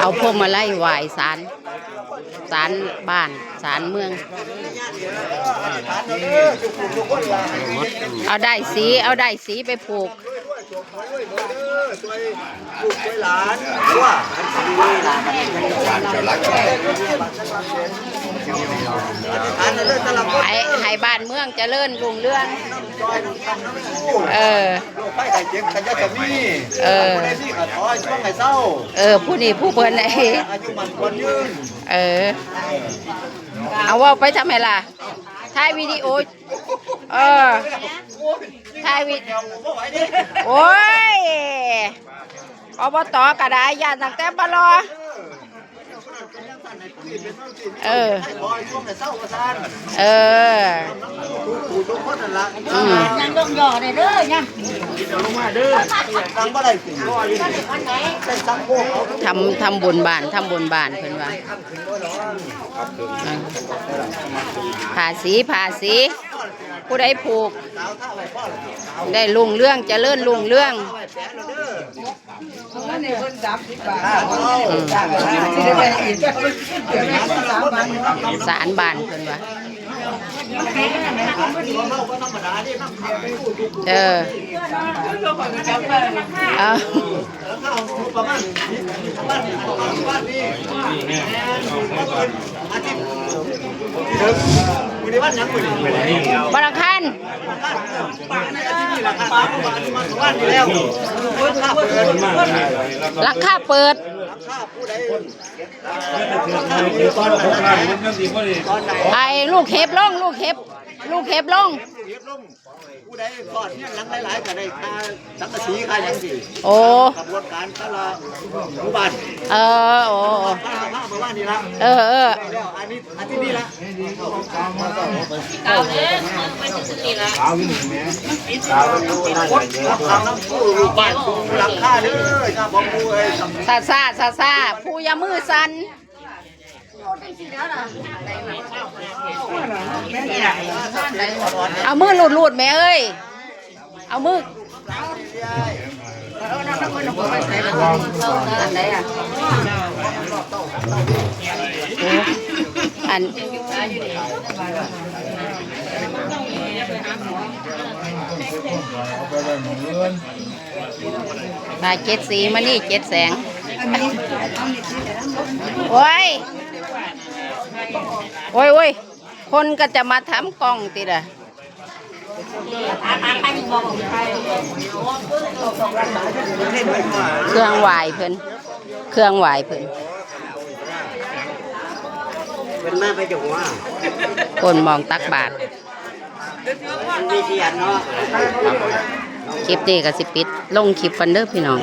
เอาพวกมาไล่ไหวายสารสารบ้านสารเมือง เอาได้สีเอาได้สีไปผูก ให้ให้บ้านเมืองเจริญรุ่งเรือง เออไฟไข่เจ็บขันยาจะมีเออผู้ใดที่ขาดอ้อยช่วงไข่เศร้า เออ ผู้นี้ผู้เพิ่นไอ้อายุมันควรยืนเออ เอาว่าไปทำไมล่ะถ่ายวิดีโอ เออถ่ายวิดโอ้ยอบตกระดาษยานตั้งแต่บลอ เอออ้อเออถูกทุกคนนั่นละอืมยังต้องย่อได้เด้อยังตังบ่ได้สิเป็นสังโคกเอาทำทำบุญบานทำบุญบานเพิ่นว่าเออผาสีผาสี ผู้ใดผูก ได้ลุงเรื่องจะเลื่อนลุงเรื่อง สารบานเพิ่นว่าเออเอาประมาบ้านนี้บ้านยังมือนี่บารังคัน ราคาบ้านบ้านบ้านนี่แล้วราคาเปิดราคาเปิดราคาผู้ใดตอนหกล้านผมยังดีพอดีตอนไหนไอ้ลูกเห็บลงลูกเห็บลูกเห็บลงเรียบลงผู้ใดกอดเนี่ยหลังหลายๆก็ได้ค่าสังกะสีค่าหยังสิโอ้กระบวนการแต่ละหมู่บ้านเออโอ้ค่าผ้า เมื่อวานนี้ละเออเออแล้วอันนี้อันที่นี่ละราคาน้ำผู้รูปบ้านดูราคาเด้อครับผมผู้เอ้ยซาซาซาซาผู้อยามือสันเอามือหลุดหลุดๆแม่เอ้ย เอามือ อันมาเจ็ดสีมานี่เจ็ดแสง โอ้ย โอ้ยโอ้ยคนก็จะมาทำกล้องติละ เครื่องไหวายเพิ่นเครื่องไหวายเพิ่นเป็นแม่ไปจังหวะคนมองตักบาทมีเสียนเนาะคลิปนี้ก็สิปิด ลงคลิปกันเด้อพี่น้อง